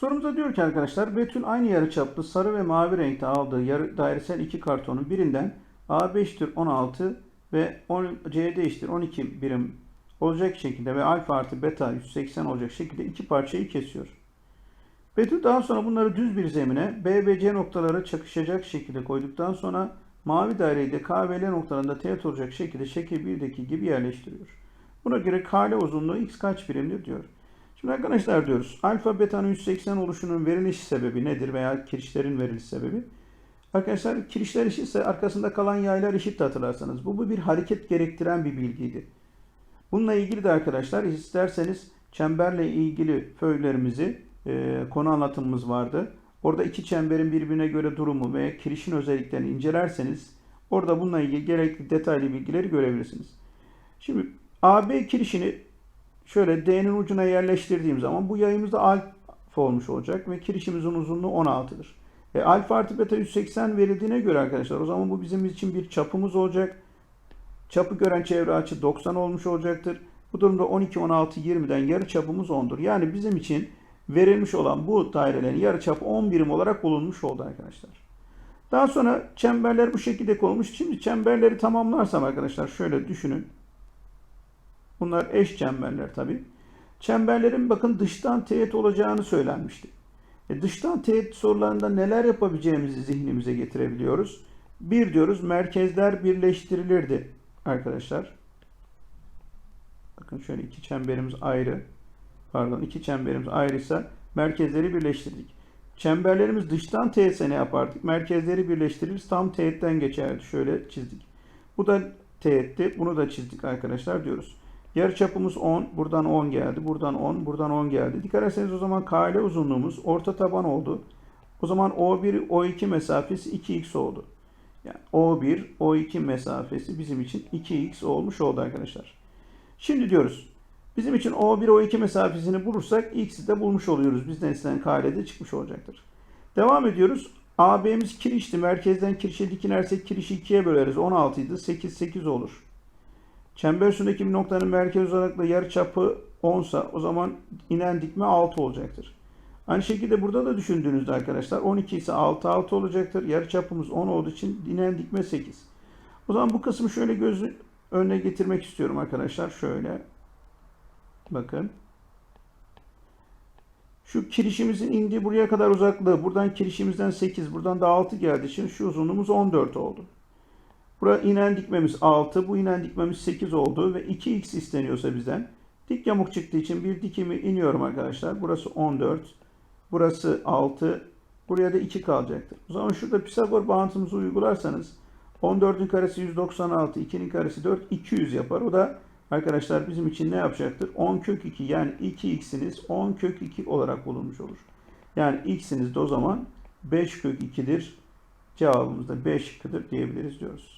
Sorumuzda diyor ki arkadaşlar Betül aynı yarıçaplı sarı ve mavi renkte aldığı yarı dairesel iki kartonun birinden A5 eşittir 16 ve 10, CD eşittir 12 birim olacak şekilde ve alfa artı beta 180 olacak şekilde iki parçayı kesiyor. Betül daha sonra bunları düz bir zemine B ve C noktaları çakışacak şekilde koyduktan sonra mavi daireyi de K ve L noktalarında teğet olacak şekilde şekil 1'deki gibi yerleştiriyor. Buna göre KL uzunluğu x kaç birimdir diyor. Şimdi arkadaşlar diyoruz alfa beta'nın 180 oluşunun veriliş sebebi nedir veya kirişlerin veriliş sebebi? Arkadaşlar kirişler eşitse arkasında kalan yaylar eşit hatırlarsanız. Bu, bu bir hareket gerektiren bir bilgiydi. Bununla ilgili de arkadaşlar isterseniz çemberle ilgili föylerimizi e, konu anlatımımız vardı. Orada iki çemberin birbirine göre durumu ve kirişin özelliklerini incelerseniz orada bununla ilgili gerekli detaylı bilgileri görebilirsiniz. Şimdi AB kirişini şöyle D'nin ucuna yerleştirdiğim zaman bu yayımızda alfa olmuş olacak ve kirişimizin uzunluğu 16'dır. E, alfa artı beta 180 verildiğine göre arkadaşlar o zaman bu bizim için bir çapımız olacak. Çapı gören çevre açı 90 olmuş olacaktır. Bu durumda 12, 16, 20'den yarı çapımız 10'dur. Yani bizim için verilmiş olan bu dairelerin yarı çapı 10 birim olarak bulunmuş oldu arkadaşlar. Daha sonra çemberler bu şekilde konulmuş. Şimdi çemberleri tamamlarsam arkadaşlar şöyle düşünün. Bunlar eş çemberler tabi. Çemberlerin bakın dıştan teğet olacağını söylenmişti. E dıştan teğet sorularında neler yapabileceğimizi zihnimize getirebiliyoruz. Bir diyoruz merkezler birleştirilirdi arkadaşlar. Bakın şöyle iki çemberimiz ayrı. Pardon iki çemberimiz ayrıysa merkezleri birleştirdik. Çemberlerimiz dıştan teğetse ne yapardık? Merkezleri birleştiririz. Tam teğetten geçerdi. Şöyle çizdik. Bu da teğetti. Bunu da çizdik arkadaşlar diyoruz. Yarı çapımız 10. Buradan 10 geldi. Buradan 10. Buradan 10 geldi. Dikkat ederseniz o zaman KL uzunluğumuz orta taban oldu. O zaman O1, O2 mesafesi 2x oldu. Yani O1, O2 mesafesi bizim için 2x olmuş oldu arkadaşlar. Şimdi diyoruz. Bizim için O1, O2 mesafesini bulursak x'i de bulmuş oluyoruz. Bizden istenen KL'de çıkmış olacaktır. Devam ediyoruz. AB'miz kirişti. Merkezden kirişe dikinersek kirişi 2'ye böleriz. 16 idi. 8, 8 olur. Çember üstündeki bir noktanın merkez uzaklığı yarı çapı 10 sa o zaman inen dikme 6 olacaktır. Aynı şekilde burada da düşündüğünüzde arkadaşlar 12 ise 6 6 olacaktır. Yarı çapımız 10 olduğu için inen dikme 8. O zaman bu kısmı şöyle göz önüne getirmek istiyorum arkadaşlar. Şöyle. Bakın. Şu kirişimizin indiği buraya kadar uzaklığı. Buradan kirişimizden 8. Buradan da 6 geldiği için şu uzunluğumuz 14 oldu. Buraya inen dikmemiz 6. Bu inen dikmemiz 8 oldu. Ve 2x isteniyorsa bizden. Dik yamuk çıktığı için bir dikimi iniyorum arkadaşlar. Burası 14. Burası 6. Buraya da 2 kalacaktır. O zaman şurada Pisagor bağıntımızı uygularsanız 14'ün karesi 196, 2'nin karesi 4, 200 yapar. O da arkadaşlar bizim için ne yapacaktır? 10 kök 2 yani 2x'iniz 10 kök 2 olarak bulunmuş olur. Yani x'iniz de o zaman 5 kök 2'dir. Cevabımız da 5 şıkkıdır diyebiliriz diyoruz.